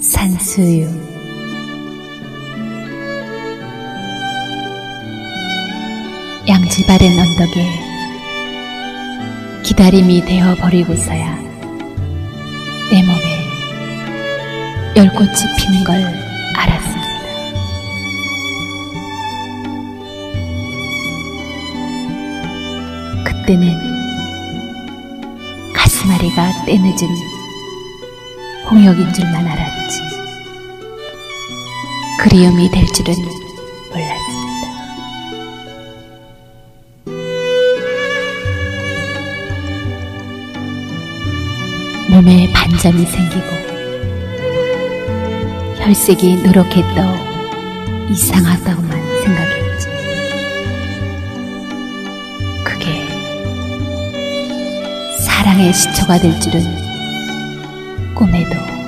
산수유 양지 바른 언덕에 기다림이 되어 버리고서야 내 몸에 열꽃이 피는 걸 알았습니다. 그때는 가슴앓이가 때늦은 홍역인 줄만 알았지. 그리움이 될 줄은 몰랐습니다. 몸에 반점이 생기고 혈색이 누렇게 떠 이상하다고만 생각했지. 그게 사랑의 시초가 될 줄은 过没多。